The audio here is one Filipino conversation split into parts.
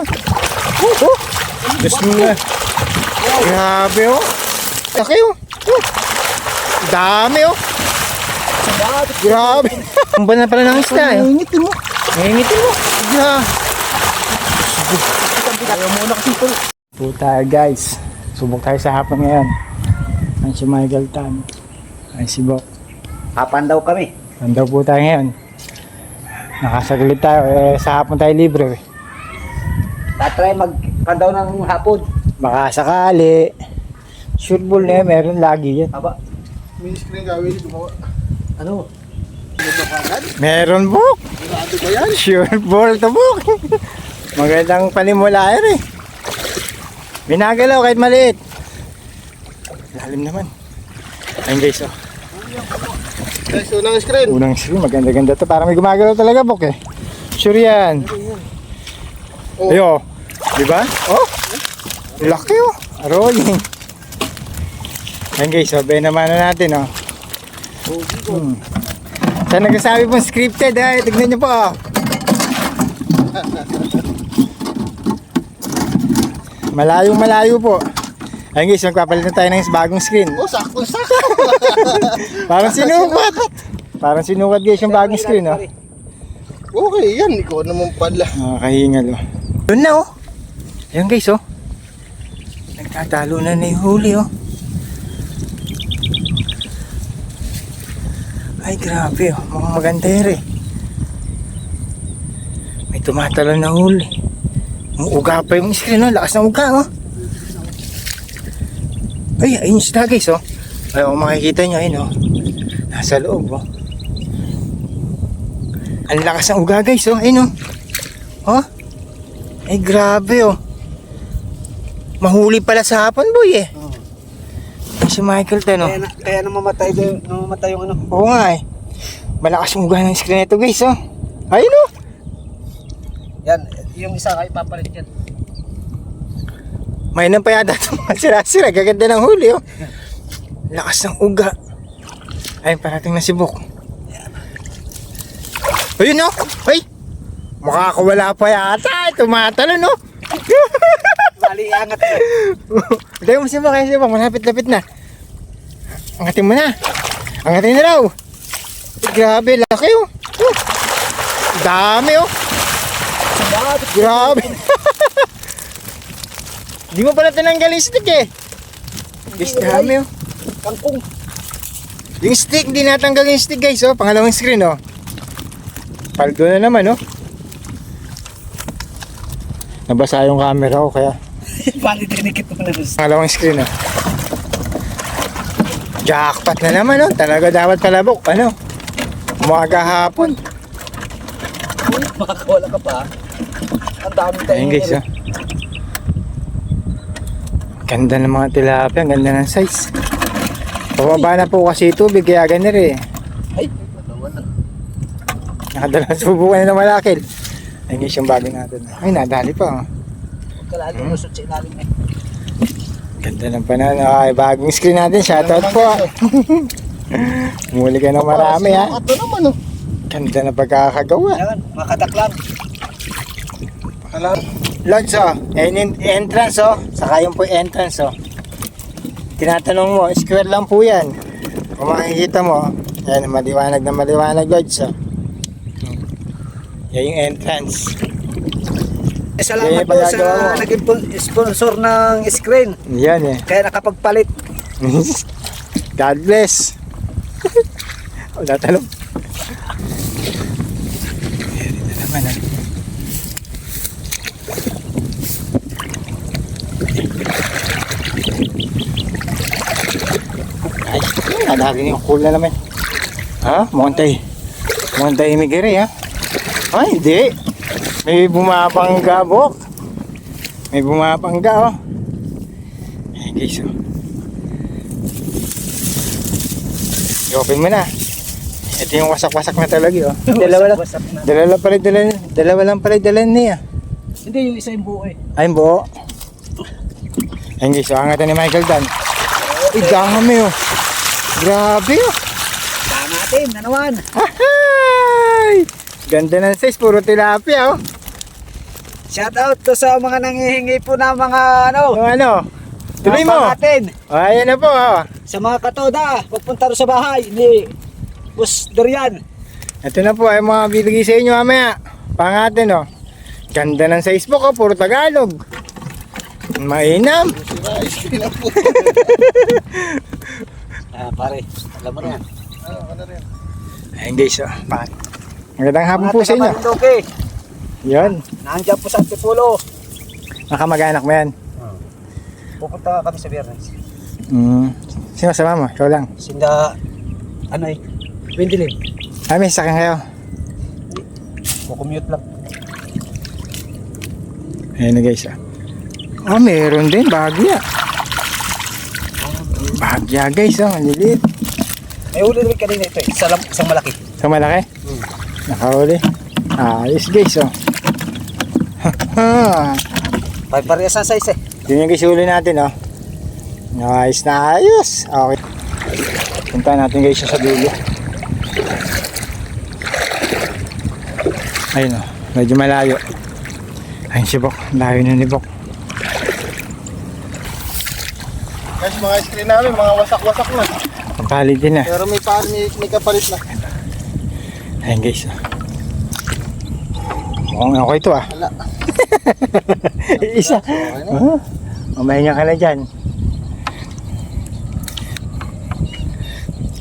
Oh, oh. Na. Grabe oh. Laki oh. Oh. Dami oh. Grabe. Ang na pala ng isda eh. Nangingitin mo. Nangingitin mo. Yeah. Ayaw muna kasi. Puta guys. Subok tayo sa hapon ngayon. Ang si Michael Tan. Ang si Bok. Hapan daw kami. Nandun po tayo ngayon. Nakasaglit tayo. Eh, sa hapon tayo libre. eh. Tatry magpandaw ng hapon. Baka sakali. Sure ball na yan, meron lagi yan. Aba, May screen gawin mo. ano? Meron Bok. Sigurado ba yan? Sure ball to Bok. Magandang panimula yan eh. Binagalaw kahit maliit. Lalim naman. Ayun guys oh. Guys, unang screen. Unang screen, maganda-ganda to. Parang may gumagalaw talaga, Bok eh. Sure yan. Oh. Ayo. Di ba? Oh. Laki oh. Rolling. Ayan guys, so naman na natin oh. Hmm. Sa nagsasabi pong scripted ay, tignan nyo po oh. Malayong malayo po. Ayun guys, magpapalit na tayo ng bagong screen. Oh, sakto, sakto. Parang sinukat. Parang sinukat guys yung bagong screen oh. okay, yan. Ikaw naman pala. Nakakahingal oh. Doon na oh. Ayan guys oh. Nagtatalo na na yung huli oh. Ay grabe oh. Mga maganda yun eh. May tumatalo na huli. Ang uga pa yung screen oh. Lakas ng uga oh. Ay, ayun sila guys oh. Ay, makikita nyo ayun oh. Nasa loob oh. Ang lakas ng uga guys oh. Ayun oh. Oh. Ay grabe oh. Mahuli pala sa hapon boy eh. Oh. Ay, si Michael Tan oh. Kaya, na, kaya namamatay, daw- namamatay yung ano. Oo nga eh. Malakas yung uga ng screen nito guys oh. Ayun oh. Yan, yung isa kayo papalit yan. May nang pa yata itong mga sira-sira. Gaganda ng huli oh. Lakas ng uga. Ayun parating na si Bok. Ayun oh. Ay. Makakawala pa yata. Tumatalo no. Mali, angat ka. Dahil mo si Bok. Ayun si Bok. Malapit-lapit na. Angatin mo na. Angatin na raw. Grabe. Laki oh. oh. Dami oh. Grabe. Di mo pala tinanggal yung stick eh. Guys, dami oh. Kangkong. Yung stick, di natanggal yung stick guys oh. Pangalawang screen oh. Paldo na naman oh. Nabasa yung camera ko kaya Bali, tinikit mo na rin. pangalawang screen oh. Jackpot na naman oh. Talaga dapat palabok. Ano? Umaga hapon. Uy, makakawala ka pa. Ang dami tayo. Ayun guys oh. Ganda ng mga tilapia. Ang ganda ng size. Pababa na po kasi tubig kaya ganun eh. Ay, dalawa na. Nakadalang subukan na ng malakil. Ayun yung bago natin. Ay nadali pa oh. Kalali mo sa ilalim eh. Ganda ng panahon. Ay, bagong screen natin. Shoutout po. Muli ka ng marami ha. Ito naman oh. Ganda na pagkakagawa. Yan, makadaklan. Alam. Lods oh. Ayun yung entrance oh. Saka yung po yung entrance oh. Tinatanong mo, square lang po yan. Kung makikita mo, yan, maliwanag na maliwanag Lods oh. Yan yung entrance. Eh, salamat po pagagawa mo. sa naging pul- sponsor ng screen. Yan eh. Kaya nakapagpalit. God bless. Wala talong. Ayan na naman ah. Ay, nadali yung cool na naman. Ha? Mukhang tayo. Mukhang tayo imigiri ha? Ay, hindi. May bumapangga, Bok. May bumapangga, oh. Ay, guys, oh. I-open mo na. Ito yung wasak-wasak na talaga, oh. Dalawa lang. Wasak na. Dalawa lang pala dala, dalawa lang pala dala niya. Hindi, yung isa yung buo eh. Ay, buo. Ayun guys, so angatan ni Michael Dan. Ay, dami, oh. Grabe, oh. Tama natin, na naman. Ahay! Ganda ng size, puro tilapia, oh. Shout out to sa mga nangihingi po ng mga ano. Yung ano? Tuloy mo. Natin. O, ayan na po. Oh. Sa mga katoda, pagpunta sa bahay ni Boss Dorian. Ito na po ay mga bibigay sa inyo mamaya. Pangatin oh. Ganda ng size book oh, puro Tagalog. Mainam. Na po. Ah, pare, alam mo na yan. Ano, ano rin? Ayun guys oh. Pa- Magandang hapon po sa inyo. taga-Marinduque, Yan. Nandiyan po sa Antipulo. Nakamag-anak mo yan. Pupunta kami sa Biyernes. Mm. Sino sama mo? Ikaw lang. Sinda, ano eh, Wendylim. Ah, may sakyan kayo. Kukumute lang. Ayun na guys ah. Oh, meron din. Bagya. Bagya guys. Ang lilit. May huli rin kanina ito eh, sa lam- isang malaki. Sa malaki? Nakahuli. Ayos guys oh. Pare-parehas ang size eh. Yun yung guys huli natin oh. Ayos na ayos. Okay. Punta natin guys sa dulo. Ayun oh. Medyo malayo. Ayun si Bok. Layo na ni Bok. Guys, mga ice cream namin, mga wasak-wasak na. Ang palit din ah. Pero may, pa, may, may kapalit na. Ayun guys oh. Mukhang okay to ah. Wala. Isa. Oh, mamahinga ka na dyan.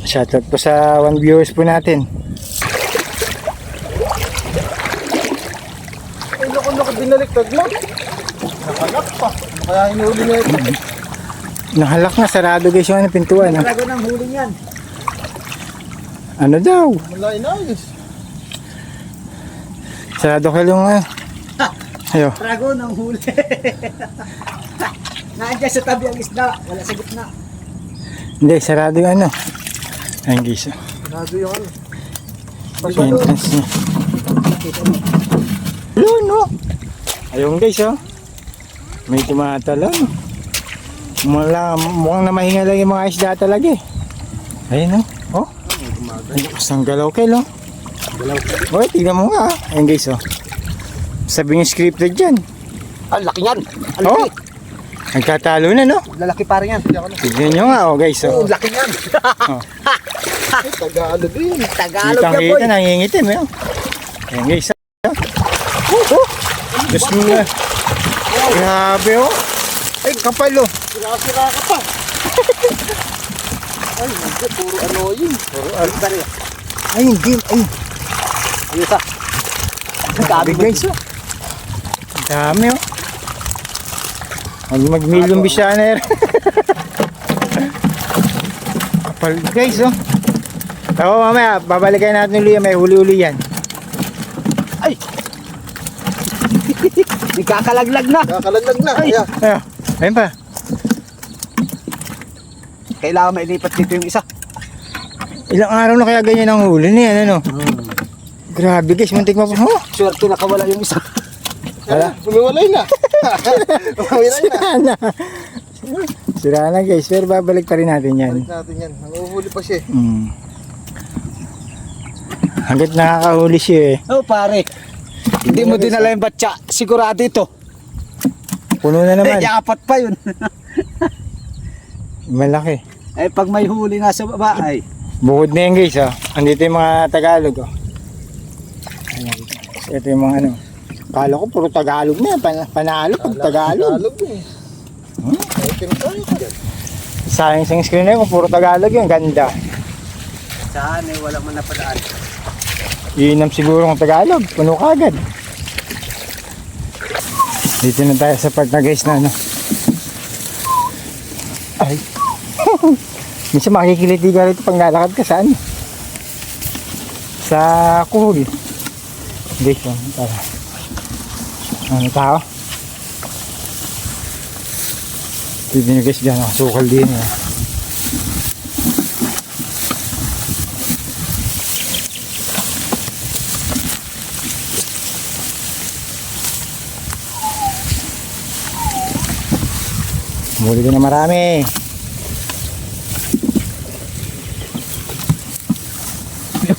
Shoutout po sa one viewers po natin. Ay, loko, loko, binaliktad mo. Nakalak pa. Ano kaya hinuli na ito? Nahalak na, sarado guys yung ano, pintuan. ah. Talaga ng huli niyan. Ano daw? Wala inayos. Sarado ka yung ah. Ayo, Dragon ang huli. Nandiyan sa tabi ang isda, wala sa gitna. hindi, sarado yung ano. Guys. oh. Nado yung ano. Yung entrance niya. Yun, no? Ayun guys, oh. May tumatalon. Mula, mukhang namahinga lang yung mga isda talaga eh. Ayun, no? Oh. Ay, isang galaw kayo, no? Oh, tignan mo nga. Ayun guys, oh. Sabi yung scripted dyan. Ang laki yan. Ang Oh. laki. Nagkatalo na, no? Lalaki pa rin yan. Tignan nyo nga, oh guys, Oh, oh. laki yan. Ay, Tagalog din. Tagalog yan, boy. kita, nangingitim, eh. oh. Ayun guys, oh. Oh, oh. Diyos mo na. Grabe, oh. Ay, kapal, oh. Sira-sira ka pa. Ay, hindi. Puro annoying. Ay, hindi. Ay, Ayos ah. Ang Grabe dami guys oh. Ang Dami oh. Mag mag-million bisyaner. Kapal guys oh. Ako mamaya, babalikan natin ulit yan. May huli-huli yan. Ay! Di kakalaglag na. Kakalaglag na. Ay. Kaya, Ayun, ayun pa. Kailangan mailipat dito yung isa. Ilang araw na kaya ganyan ang huli niyan ano. Grabe guys, muntik mo pa. Oh, Swerte nakawala yung isa. wala. Umiwalay na. Umiwalay na. Sira na. Sira na guys, pero babalik pa rin natin yan. Balik natin yan. Nanguhuli pa siya. Hmm. Hanggat nakakahuli siya eh. Oh, pare. Hindi mo dinala yung batya. Sigurado ito. Puno na naman. Eh, apat pa yun. Malaki. eh, pag may huli nga sa baba, ay. Bukod na yan guys oh. Andito yung mga Tagalog oh. Ayan. Ito yung mga ano. Kala ko puro Tagalog na yan. Pan- panalo pag Tagalog. Tagalog eh. Hmm? Dyan. Sayang sa screen na yun puro Tagalog yun. Ganda. Saan eh, wala man napadaan. Iinam siguro ng Tagalog. Puno kagad. Dito na tayo sa part na guys na ano. Ay. Minsan makikiliti ka rito pag nalakad ka saan? Sa kuhol. Guys, yun. Tara. Ano tao? Tignan nyo guys dyan. Nakasukal din. Eh. Muli din na marami.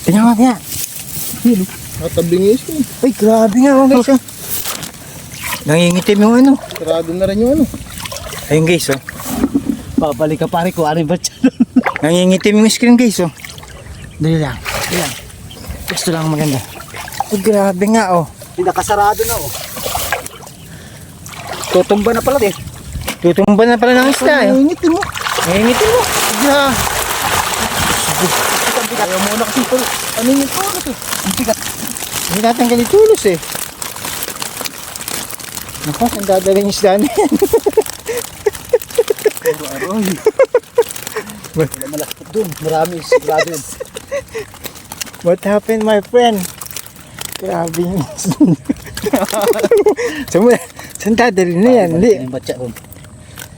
Tingnan mo kaya. Natabling is ko. Ay, grabe nga mga guys. oh. Nangingitim yung ano. Sarado na rin yung ano. Ayun guys, oh. Babalik ka pare ko, ano ba siya? Nangingitim yung screen guys, oh. Dali lang, dali lang. Gusto lang maganda. Oh, grabe nga, oh. Pinakasarado na oh. Tutumba na pala eh. Tutumba na pala ng isda, eh. Nangingitim mo. Nangingitim mo. Yeah. Ayaw mo na kasi ito. Ano yung ito? Ano ito? Hindi natanggal yung tulos, eh. Naku, ang dadala yung isda na yan. Aroy. Wala malakot dun. Marami, sigurado yun. What happened, my friend? Grabe yung Saan mo, saan dadalhin na yan? Hindi.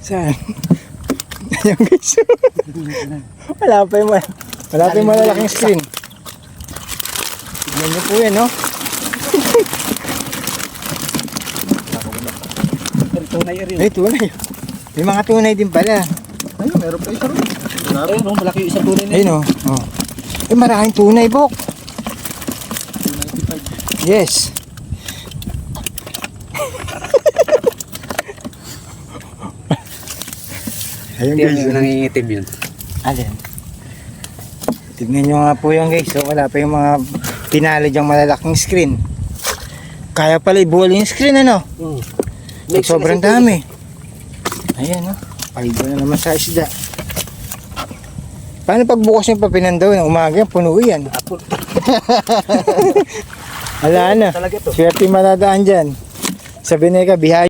Saan? Ayan guys. wala pa yung, wala pa yung malalaking screen. Tignan niyo po yan, no? Tunay rin. Ay, tunay. May mga tunay din pala. Ayun, meron pa isa rin. Ayun oh, malaki yung isang tunay na Ayun, oh. oh. Eh, maraming tunay, Bok. Yes. Ayun guys. oh. nangingitim yun. Alin? Tignan nyo nga po yan guys. So, wala pa yung mga pinalid yung malalaking screen. Kaya pala ibuwal yung screen ano? May sobrang dami. Ayan oh. Paligo na naman sa isda. Paano pagbukas yung papinandaw ng umaga? Puno yan. Wala na. Swerte yung madadaan dyan. Sabi na ka, bihay.